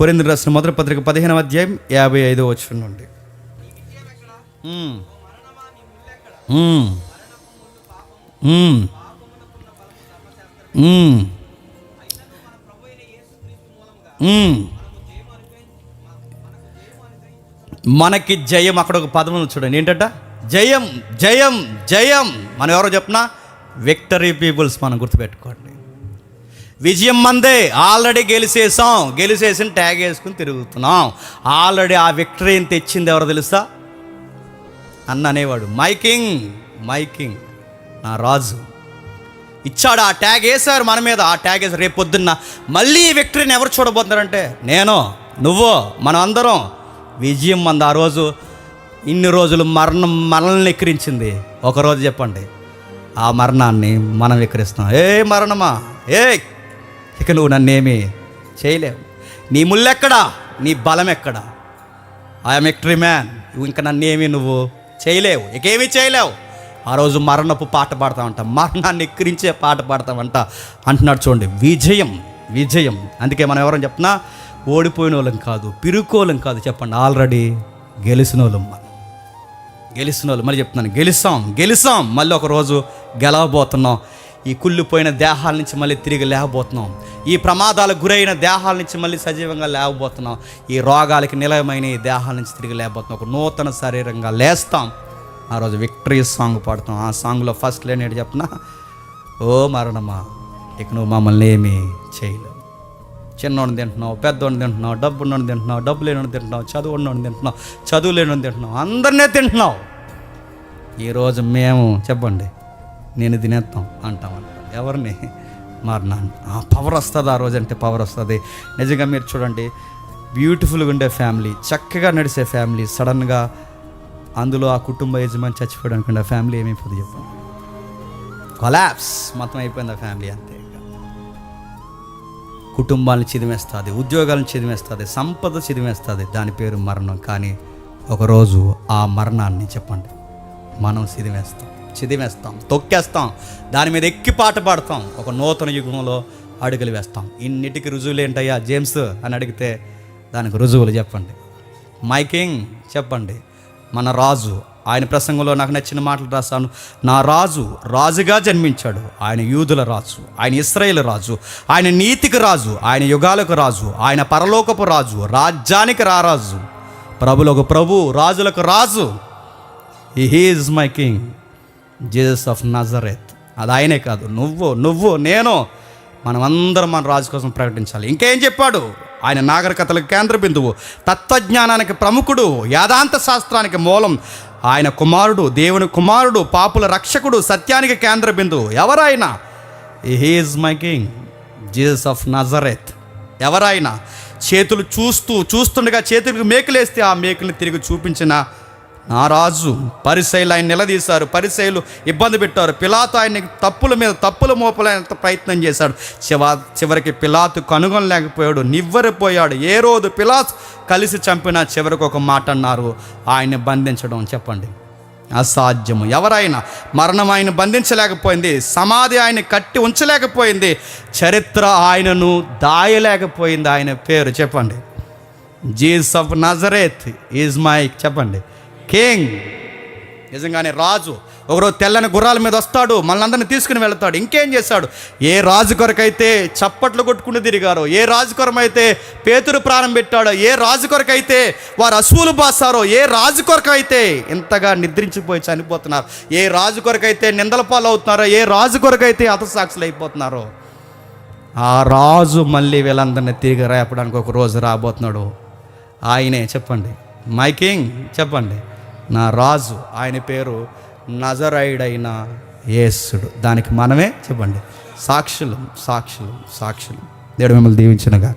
కొరింది రాసిన మొదటి పత్రిక పదిహేనవ అధ్యాయం యాభై ఐదో వచ్చిన నుండి. మనకి జయం అక్కడ ఒక పదం చూడండి. ఏంటంట? జయం జయం జయం. మనం ఎవరో చెప్పినా విక్టరీ పీపుల్స్ మనం గుర్తుపెట్టుకోండి. విజయం మందే. ఆల్రెడీ గెలిచేసాం గెలిచేసిన ట్యాగ్ వేసుకుని తిరుగుతున్నాం. ఆల్రెడీ ఆ విక్టరీని తెచ్చింది ఎవరు తెలుసా? అన్న అనేవాడు. మైకింగ్ మైకింగ్. నా రాజు. ఇచ్చాడు ఆ ట్యాగ్ వేశారు మన మీద. ఆ ట్యాగ్ వేసారు రేపు పొద్దున్న మళ్ళీ ఈ విక్టరీని ఎవరు చూడబోతున్నారంటే నేను నువ్వు మనం అందరం. విజయం మంది. ఆ రోజు ఇన్ని రోజులు మరణం మనల్ని ఎక్కిరించింది. ఒకరోజు చెప్పండి. ఆ మరణాన్ని మనం ఎక్కిరిస్తాం ఏ మరణమా? ఏ ఇక నువ్వు నన్నేమి చేయలేవు. నీ ముళ్ళెక్కడా నీ బలం ఎక్కడా ఐఎమ్ విక్టరీ మ్యాన్ ఇంకా నన్నేమి నువ్వు చేయలేవు. ఇకేమీ చేయలేవు. ఆ రోజు మరణపు పాట పాడతామంట మరణాన్ని ఎక్కిరించే పాట పాడతామంట అంటున్నాడు చూడండి. విజయం విజయం. అందుకే మనం ఎవరైనా చెప్తున్నా? ఓడిపోయిన వాళ్ళం కాదు పిరుకోలం కాదు చెప్పండి. ఆల్రెడీ గెలిచిన వాళ్ళం మనం. గెలిచిన వాళ్ళు మళ్ళీ చెప్తున్నాను. గెలిస్తాం గెలుస్తాం. మళ్ళీ ఒకరోజు గెలవబోతున్నాం. ఈ కుళ్ళిపోయిన దేహాల నుంచి మళ్ళీ తిరిగి లేవబోతున్నాం. ఈ ప్రమాదాలకు గురైన దేహాల నుంచి మళ్ళీ సజీవంగా లేవబోతున్నాం. ఈ రోగాలకి నిలయమైన ఈ దేహాల నుంచి తిరిగి లేవబోతున్నాం. ఒక నూతన శరీరంగా లేస్తాం. ఆ రోజు విక్టరీ సాంగ్ పాడుతాం. ఆ సాంగ్లో ఫస్ట్ లేని ఏంటి చెప్పనా ఓ మరణమా ఇక నువ్వు మమ్మల్ని ఏమీ చేయలేవు. చిన్నోడిని తింటున్నావు పెద్దోడిని తింటున్నావు డబ్బు ఉన్నోడిని తింటున్నావు డబ్బు లేనోడిని తింటున్నావు చదువు ఉన్నోడిని తింటున్నావు చదువు లేనోడిని తింటున్నావు అందరినీ తింటున్నావు. ఈరోజు మేము చెప్పండి నేను తినేస్తాం అంటామంట ఎవరిని? మరణాన్ని ఆ పవర్ వస్తుంది? ఆ రోజు అంటే పవర్ వస్తుంది. నిజంగా మీరు చూడండి బ్యూటిఫుల్గా ఉండే ఫ్యామిలీ చక్కగా నడిచే ఫ్యామిలీ సడన్గా అందులో ఆ కుటుంబ యజమాని చచ్చిపోయాడు అనుకోండి ఆ ఫ్యామిలీ ఏమైపోతుంది చెప్పండి కొలాప్స్ మొత్తం అయిపోయింది ఆ ఫ్యామిలీ అంతే. కుటుంబాలను చిదిమేస్తుంది ఉద్యోగాలను చిదిమేస్తుంది సంపద చిదిమేస్తుంది. దాని పేరు మరణం. కానీ ఒకరోజు ఆ మరణాన్ని చెప్పండి మనం చిదిమేస్తాం. చిదిమేస్తాం తొక్కేస్తాం దాని మీద ఎక్కి పాట పాడతాం ఒక నూతన యుగంలో అడుగులు వేస్తాం. ఇన్నిటికి రుజువులు ఏంటయ్యా జేమ్స్ అని అడిగితే దానికి రుజువులు చెప్పండి. మైకింగ్ చెప్పండి. మన రాజు ఆయన ప్రసంగంలో నాకు నచ్చిన మాటలు రాశాను. నా రాజు రాజుగా జన్మించాడు. ఆయన యూదుల రాజు ఆయన ఇస్రాయేల్ రాజు ఆయన నీతికి రాజు ఆయన యుగాలకు రాజు ఆయన పరలోకపు రాజు రాజ్యానికి రారాజు ప్రభులకు ప్రభు రాజులకు రాజు. He is my king Jesus of Nazareth. అది ఆయనే కాదు నువ్వు నువ్వు నేను మనమందరం మన రాజు కోసం ప్రకటించాలి. ఇంకేం చెప్పాడు? ఆయన నాగరికతలకు కేంద్ర బిందువు తత్వజ్ఞానానికి ప్రముఖుడు యాదాంత శాస్త్రానికి మూలం ఆయన కుమారుడు దేవుని కుమారుడు పాపుల రక్షకుడు సత్యానికి కేంద్ర బిందువు. ఎవరైనా he is my king Jesus of Nazareth ఎవరైనా చేతులు చూస్తూ చూస్తుండగా చేతులకు మేకలేస్తే ఆ మేకుల్ని తిరిగి చూపించిన నా రాజు పరిశైలు ఆయన నిలదీశారు. పరిశైలు ఇబ్బంది పెట్టారు. పిలాతు ఆయన తప్పుల మీద తప్పులు మోపలేంత ప్రయత్నం చేశాడు. చివ చివరికి పిలాతు కనుగొనలేకపోయాడు. నివ్వరిపోయాడు. ఏ రోజు పిలాత్ కలిసి చంపినా చివరికి ఒక మాట అన్నారు. ఆయన్ని బంధించడం చెప్పండి. అసాధ్యము. ఎవరైనా మరణం ఆయన బంధించలేకపోయింది. సమాధి ఆయన కట్టి ఉంచలేకపోయింది. చరిత్ర ఆయనను దాయలేకపోయింది. ఆయన పేరు చెప్పండి. Jesus of Nazareth is my చెప్పండి. కింగ్ నిజంగానే రాజు ఒకరోజు తెల్లని గుర్రాల మీద వస్తాడు మనందరిని తీసుకుని వెళ్తాడు ఇంకేం చేశాడు ఏ రాజు కొరకైతే చప్పట్లు కొట్టుకుంటూ తిరిగారో ఏ రాజు కొరమైతే పేతురు ప్రాణం పెట్టాడో ఏ రాజు కొరకైతే వారు అసూలు బాసారో ఏ రాజు కొరకైతే ఇంతగా నిద్రించిపోయి చనిపోతున్నారు ఏ రాజు కొరకైతే నిందల పాలు అవుతున్నారో ఏ రాజు కొరకైతే హతసాక్షులు అయిపోతున్నారో ఆ రాజు మళ్ళీ వీళ్ళందరినీ తిరిగి రేపడానికి ఒక రోజు రాబోతున్నాడు. ఆయనే చెప్పండి. మై కింగ్ చెప్పండి. నా రాజు ఆయన పేరు నజరైడైన యేసుడు. దానికి మనమే చెప్పండి. సాక్షులు సాక్షులు సాక్షులు. దేవుడు మిమ్మల్ని దీవించిన గాక.